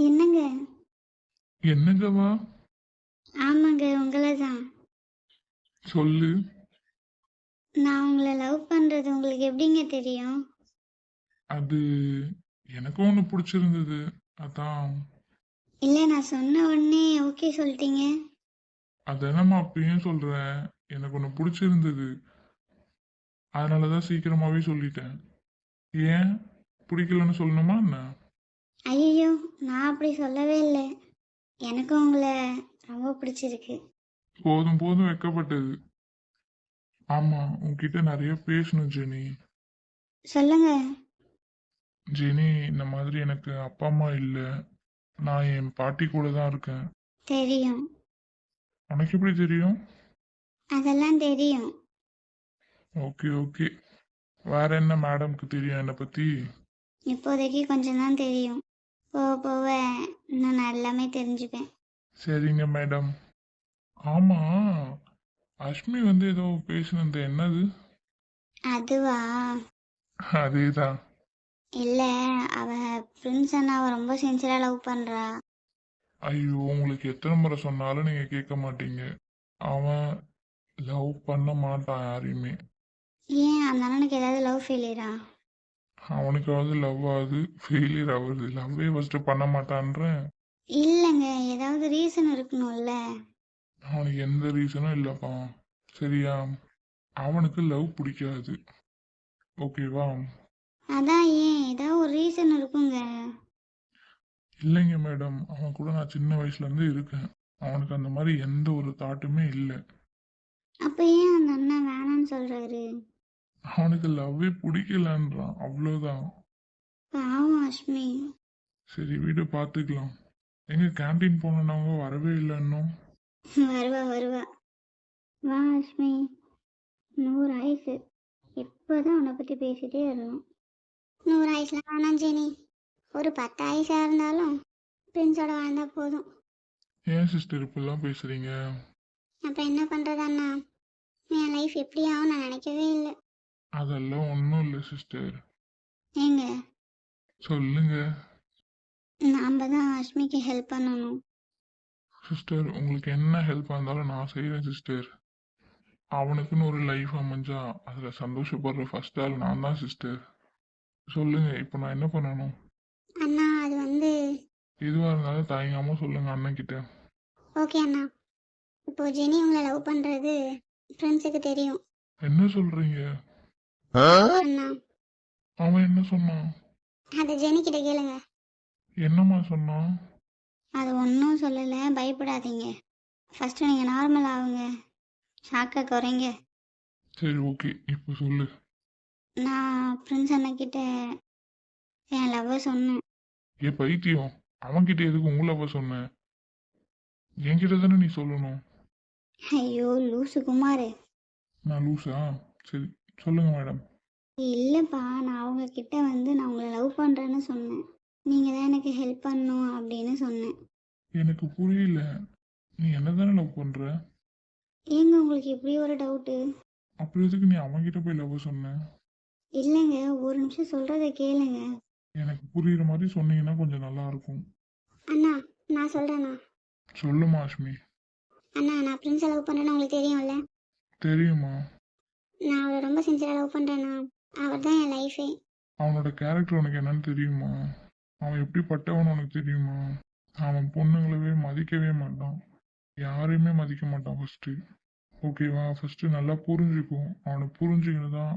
என்னங்க? என்னங்கவா ஆமாங்க உங்களை தான் சொல்லு. நான் உங்களை லவ் பண்ணுறது உங்களுக்கு எப்படிங்க தெரியும்? அது எனக்கும் ஒன்று பிடிச்சிருந்தது. அதான். இல்லை நான் சொன்ன உடனே ஓகே சொல்லிட்டீங்க. அதெல்லாம் அப்பயும் சொல்றேன். எனக்கு ஒன்று பிடிச்சிருந்தது. அதனால தான் சீக்கிரமாவே சொல்லிட்டேன். ஏன்? பிடிக்கலன்னு சொல்லணுமா என்ன? ஐயோ நான் அப்படி சொல்லவே இல்லை. எனக்கும் உங்களை ரொம்ப பிடிச்சிருக்கு. போதும் போதும் வெக்கப்பட்டது. ஆமா உன்கிட்ட நிறைய பேசணும் ஜெனி. சொல்லுங்க. ஜெனி இந்த மாதிரி எனக்கு அப்பா அம்மா இல்லை. நான் என் பாட்டி கூட தான் இருக்கேன். தெரியும். உனக்கு எப்படி தெரியும்? அதெல்லாம் தெரியும். Okay okay. வேற என்ன மேடம்க்கு தெரியும் என்னை பத்தி? இப்போதைக்கு கொஞ்சம் தான் தெரியும். போக போக நான் எல்லாமே தெரிஞ்சுப்பேன். சரிங்க மேடம். ஆமா அஷ்மி வந்து ஏதோ பேசினது. என்னது? அதுவா? அதேதான் இல்லை அவ ஃப்ரெண்ட்ஸ் அண்ணாவை ரொம்ப சின்சியராக லவ் பண்ணுறா ஐயோ உங்களுக்கு எத்தனை முறை சொன்னாலும் நீங்க கேட்க மாட்டீங்க. அவன் லவ் பண்ண மாட்டான் யாரையுமே. ஏன்? அந்த அண்ணனுக்கு ஏதாவது லவ் ஃபெயிலியரா அவனுக்காவது லவ் ஆகுது ஃபெயிலியர் ஆகுது. லவ்வே ஃபர்ஸ்ட் பண்ண மாட்டான்றேன் இல்லைங்க ஏதாவது ரீசன் இருக்கணும்ல. அவனுக்கு எந்த ரீசனும் இல்லைப்பா. சரியா? அவனுக்கு லவ் பிடிக்காது. ஓகேவா அதான் ஏன்? ஏதாவது ஒரு ரீசன் இருக்குங்க. இல்லைங்க மேடம் அவன் கூட நான் சின்ன வயசுல இருந்து இருக்கேன். அவனுக்கு அந்த மாதிரி எந்த ஒரு தாட்டுமே இல்லை. அப்போ ஏன் அந்த அண்ணன் வேணாம்னு சொல்றாரு? அவனுக்கு லவ்வே பிடிக்கலன்றான். அவ்வளோதான் பாவம் அஷ்மி சரி வீடு பார்த்துக்கலாம் எங்க கேண்டீன் போனவங்க வரவே இல்லை இன்னும். வருவா வருவா. வா அஷ்மி நூறு ஆயுசு எப்போதான் உன்னை பற்றி பேசிட்டே இருக்கணும் நூறு ஆயுஸ்லாம் வேணாம் ஜெனி. ஒரு பத்து ஆயுசாக இருந்தாலும் ஃப்ரெண்ட்ஸோட வாழ்ந்தா போதும். ஏன் சிஸ்டர் இப்பெல்லாம் பேசுறீங்க? அப்புறம் என்ன பண்ணுறது அண்ணா? என் லைஃப் எப்படி ஆகும் நான் நினைக்கவே இல்லை. அதெல்லாம் ஒன்றும் இல்லை சிஸ்டர் ஏங்க? சொல்லுங்க. நாம் தான் அஷ்மிக்கு ஹெல்ப் பண்ணணும். சிஸ்டர் உங்களுக்கு என்ன ஹெல்ப் இருந்தாலும் நான் செய்கிறேன் சிஸ்டர் அவனுக்குன்னு ஒரு லைஃப் அமைஞ்சா அதில் சந்தோஷப்படுற ஃபர்ஸ்ட் ஆள் நான் தான் சிஸ்டர் சொல்லுங்க இப்போ நான் என்ன பண்ணணும்? அண்ணா அது வந்து எதுவாக இருந்தாலும் தயங்காம சொல்லுங்க அண்ணன் கிட்ட ஓகே அண்ணா. இப்போ ஜெனி உங்களை லவ் பண்ணுறது ஃப்ரெண்ட்ஸுக்கு தெரியும். என்ன சொல்றீங்க? அண்ணா அவன் என்ன சொன்னான் அதை ஜெனி கிட்ட கேளுங்க. என்னம்மா சொன்னான் அது ஒன்றும் சொல்லலை. பயப்படாதீங்க. ஃபஸ்ட்டு நீங்கள் நார்மல் ஆகுங்க. ஷாக்கை குறைங்க. சரி ஓகே இப்போ சொல்லு. நான் பிரின்ஸ் அண்ணக்கிட்ட என் லவ்வை சொன்னேன். ஏ பைத்தியம்? அவன்கிட்ட எதுக்கு உங்களவ சொன்ன? என்கிட்ட தானே நீ சொல்லணும். ஐயோ லூசு குமார். நான் லூஸா சரி. சொல்லுங்க மேடம் இல்லைப்பா நான் அவங்க கிட்ட வந்து நான் உங்களை லவ் பண்ணுறேன்னு சொன்னேன். நீங்கள் தான் எனக்கு ஹெல்ப் பண்ணணும் அப்படின்னு சொன்னேன். எனக்கு புரியல. நீ என்ன தானே லவ் பண்ற? ஏங்க உங்களுக்கு இப்படி ஒரு டவுட்டு அப்புறம் எதுக்கு நீ அவன்கிட்ட போய் லவ் சொன்ன? இல்லைங்க ஒரு நிமிஷம் சொல்கிறத கேளுங்க. எனக்கு புரியுற மாதிரி சொன்னீங்கன்னா கொஞ்சம் நல்லா இருக்கும். அண்ணா நான் சொல்கிறேண்ணா சொல்லுமா அஷ்மி அண்ணா நான் பிரின்ஸை லவ் பண்ணுறேன்னு உங்களுக்கு தெரியும்ல? தெரியுமா? நான் அவரை ரொம்ப சின்சியராக லவ் பண்ணுறேண்ணா அவர் தான் என் லைஃபே அவனோட கேரக்டர் உனக்கு என்னன்னு தெரியுமா? அவன் எப்படிப்பட்டவன் உனக்கு தெரியுமா? அவன் பொண்ணுங்களவே மதிக்கவே மாட்டான். யாரையுமே மதிக்க மாட்டான் ஃபர்ஸ்ட்டு ஓகேவா ஃபர்ஸ்ட் நல்லா புரிஞ்சுக்கும் அவனை புரிஞ்சுக்கிட்டு தான்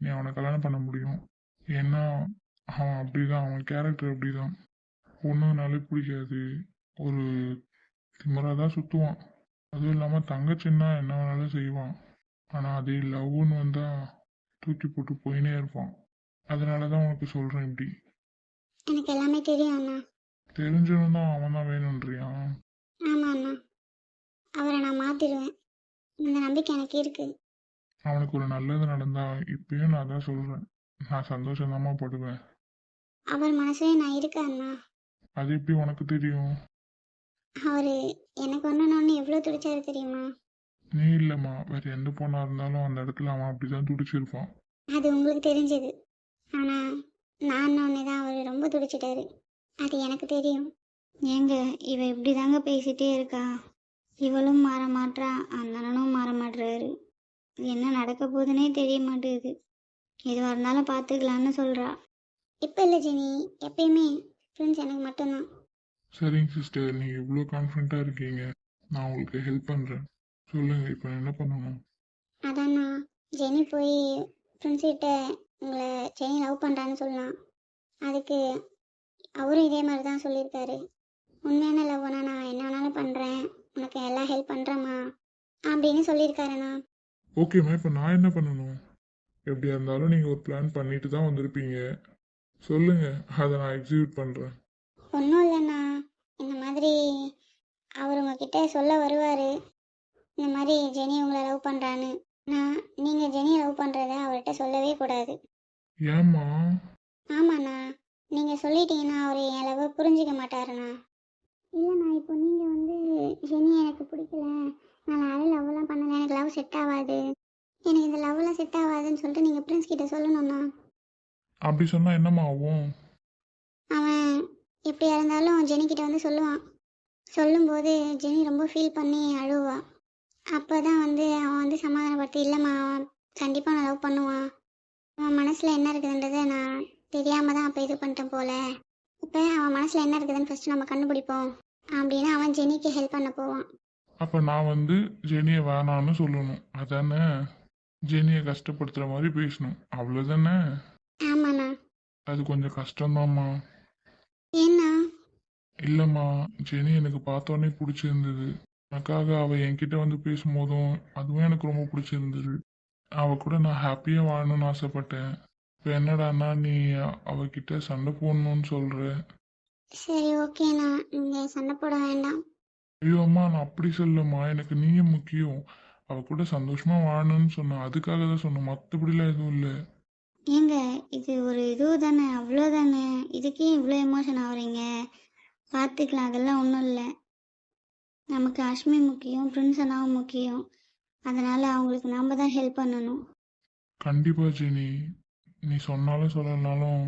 நீ அவனை கல்யாணம் பண்ண முடியும். ஏன்னா அவன் அப்படிதான் அவன் கேரக்டர் அப்படிதான். பொண்ணுனாலே பிடிக்காது. ஒரு திமராக தான் சுற்றுவான் அதுவும் இல்லாமல் தங்கச்சின்னா என்ன வேணாலும் செய்வான். ஆனால் அதே லவ்னு வந்தால் தூக்கி போட்டு போயினே இருப்பான். அதனால தான் உனக்கு சொல்கிறேன் இப்படி. எனக்கு எல்லாமே தெரியும் அண்ணா. தெரிஞ்சவன் தான் அவன் தான் வேணுன்றியா? ஆமாம் அண்ணா. அவரை நான் மாற்றிடுவேன் இந்த நம்பிக்கை எனக்கு இருக்குது அவனுக்கு ஒரு நல்லது நடந்தா இப்பயும் நான் தான் சொல்கிறேன் நான் சந்தோஷந்தாம்மா படுவேன். அவர் மனசுலே நான் இருக்கேன் அண்ணா. அது எப்படி உனக்கு தெரியும்? அவர் எனக்கு ஒன்றுன்னு எவ்வளோ துடிச்சாரு தெரியுமா? நீ இல்லைம்மா. வேற எந்த பொண்ணாக இருந்தாலும் அந்த இடத்துல அவன் அப்படி தான் துடிச்சிருப்பான். அது உங்களுக்கு தெரிஞ்சது. ஆனால் நான் ஒன்று தான் அவர் ரொம்ப துடிச்சிட்டாரு. அது எனக்கு தெரியும். ஏங்க இவ இப்படி தாங்க பேசிட்டே இருக்கா? இவளும் மாற மாட்றா அந்த அண்ணனும் மாற மாட்றாரு என்ன நடக்க போகுதுன்னே தெரிய மாட்டேங்குது. எதுவாக இருந்தாலும் பார்த்துக்கலான்னு சொல்கிறா இப்போ இல்லை ஜெனி. எப்பயுமே ஃப்ரெண்ட்ஸ் எனக்கு மட்டும்தான். சரிங்க சிஸ்டர் நீங்கள் இவ்வளோ கான்ஃபிடண்ட்டாக இருக்கீங்க. நான் உங்களுக்கு ஹெல்ப் பண்ணுறேன் சொல்லுங்கள் இப்போ என்ன பண்ணணும் அதாண்ணா ஜெனி போய் ஃப்ரெண்ட்ஸ் கிட்ட உங்களை ஜெனி லவ் பண்ணுறான்னு சொல்லலாம் அதுக்கு அவரும் இதே மாதிரி தான் சொல்லியிருக்காரு. உண்மையான லவ்னா நான் என்ன வேணாலும் பண்ணுறேன் உனக்கு எல்லாம் ஹெல்ப் பண்ணுறேம்மா அப்படின்னு சொல்லியிருக்காருண்ணா. ஓகேம்மா இப்போ நான் என்ன பண்ணணும்? எப்படியா இருந்தாலும் நீங்கள் ஒரு பிளான் பண்ணிட்டு தான் வந்திருப்பீங்க. சொல்லுங்கள் அதை நான் எக்ஸிக்யூட் பண்ணுறேன் ஒன்றும் இல்லைண்ணா. இந்த மாதிரி அவர் உங்ககிட்ட சொல்ல வருவார். இந்த மாதிரி ஜெனி உங்களை லவ் பண்ணுறான்னு நான் நீங்கள் ஜெனியை லவ் பண்ணுறத அவர்கிட்ட சொல்லவே கூடாது. ஏம்மா? ஆமாண்ணா. நீங்கள் சொல்லிட்டீங்கன்னா அவர் என் லவ்வை புரிஞ்சிக்க மாட்டாருண்ணா. இல்லைண்ணா இப்போ நீங்கள் வந்து ஜெனி எனக்கு பிடிக்கல. நான் யாரும் லவ்லாம் பண்ணல எனக்கு லவ் செட் ஆகாது. எனக்கு இந்த லவ்லாம் செட் ஆகாதுன்னு சொல்லிட்டு நீங்கள் பிரின்ஸ் கிட்ட சொல்லணும்ண்ணா. அப்படி சொன்னால் என்னம்மா ஆகும்? அவன் எப்படியா இருந்தாலும் ஜெனி கிட்ட வந்து சொல்லுவான். சொல்லும்போது ஜெனி ரொம்ப ஃபீல் பண்ணி அழுவா. அப்போ தான் வந்து அவன் வந்து சமாதானப்படுத்தி இல்லைம்மா அவன் கண்டிப்பாக நான் லவ் பண்ணுவான். அவன் மனசில் என்ன இருக்குதுன்றதை நான் தெரியாமல் தான் அப்போ இது பண்ணிட்டேன் போல. இப்போ அவன் மனசில் என்ன இருக்குதுன்னு ஃபஸ்ட்டு நம்ம கண்டுபிடிப்போம். அப்படின்னு அவன் ஜெனிக்கு ஹெல்ப் பண்ண போவான். அப்போ நான் வந்து ஜெனியை வேணான்னு சொல்லணும். அதானே? ஜெனியை கஷ்டப்படுத்துகிற மாதிரி பேசணும். அவ்வளோதானே ஆமாண்ணா. அது கொஞ்சம் கஷ்டம்தாம்மா. ஏண்ணா இல்லைம்மா ஜெனி எனக்கு பார்த்தோன்னே பிடிச்சிருந்தது. எனக்காக அவள் என்கிட்ட வந்து பேசும்போதும் அதுவும் எனக்கு ரொம்ப பிடிச்சிருந்தது. அவ கூட நான் ஹாப்பியாக வாழணும்னு ஆசைப்பட்டேன். இப்போ என்னடான்னா நீ அவகிட்ட சண்டை போடணும்னு சொல்கிற சரி ஓகேண்ணா நீங்கள் சண்டை போட வேண்டாம். ஐயோ அம்மா நான் அப்படி சொல்லம்மா. எனக்கு நீயே முக்கியம். அவ கூட சந்தோஷமா வாழணும்னு சொன்னேன் அதுக்காக தான் சொன்னேன். மற்றபடிலாம் எதுவும் இல்லை. ஏங்க இது ஒரு இது தானே. அவ்வளோதானே இதுக்கே இவ்வளோ எமோஷன் ஆகுறீங்க. பார்த்துக்கலாம் அதெல்லாம் ஒன்றும் இல்லை. நமக்கு அஷ்மி முக்கியம் பிரின்சனாவும் முக்கியம். அதனால் அவங்களுக்கு நம்ம தான் ஹெல்ப் பண்ணணும். கண்டிப்பா ஜெனி. நீ சொன்னாலும் சொல்லலனாலும்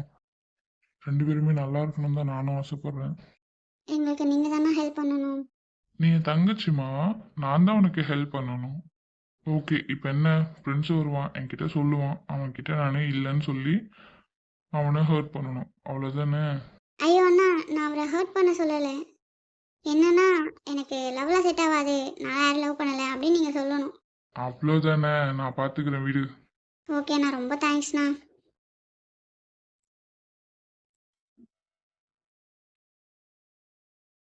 ரெண்டு பேருமே நல்லா இருக்கணும் தான் நானும் ஆசைப்படுறேன். எங்களுக்கு நீங்கள் தானே ஹெல்ப் பண்ணணும்? நீ என் தங்கச்சிமா நான் தான் உனக்கு ஹெல்ப் பண்ணணும். ஓகே இப்போ என்ன? ஃப்ரெண்ட்ஸ் வருவான் என்கிட்ட சொல்லுவான். அவன்கிட்ட நானே இல்லைன்னு சொல்லி அவனை ஹர்ட் பண்ணணும். அவ்வளோதானே ஐயோ அண்ணா நான் அவரை ஹர்ட் பண்ண சொல்லலை. என்னன்னா எனக்கு லவ்லாம் செட் ஆகாது. நான் யாரும் லவ் பண்ணலை அப்படின்னு நீங்கள் சொல்லணும். அவ்வளோதானே நான் பார்த்துக்கிறேன் வீடு. ஓகேண்ணா ரொம்ப தேங்க்ஸ்ண்ணா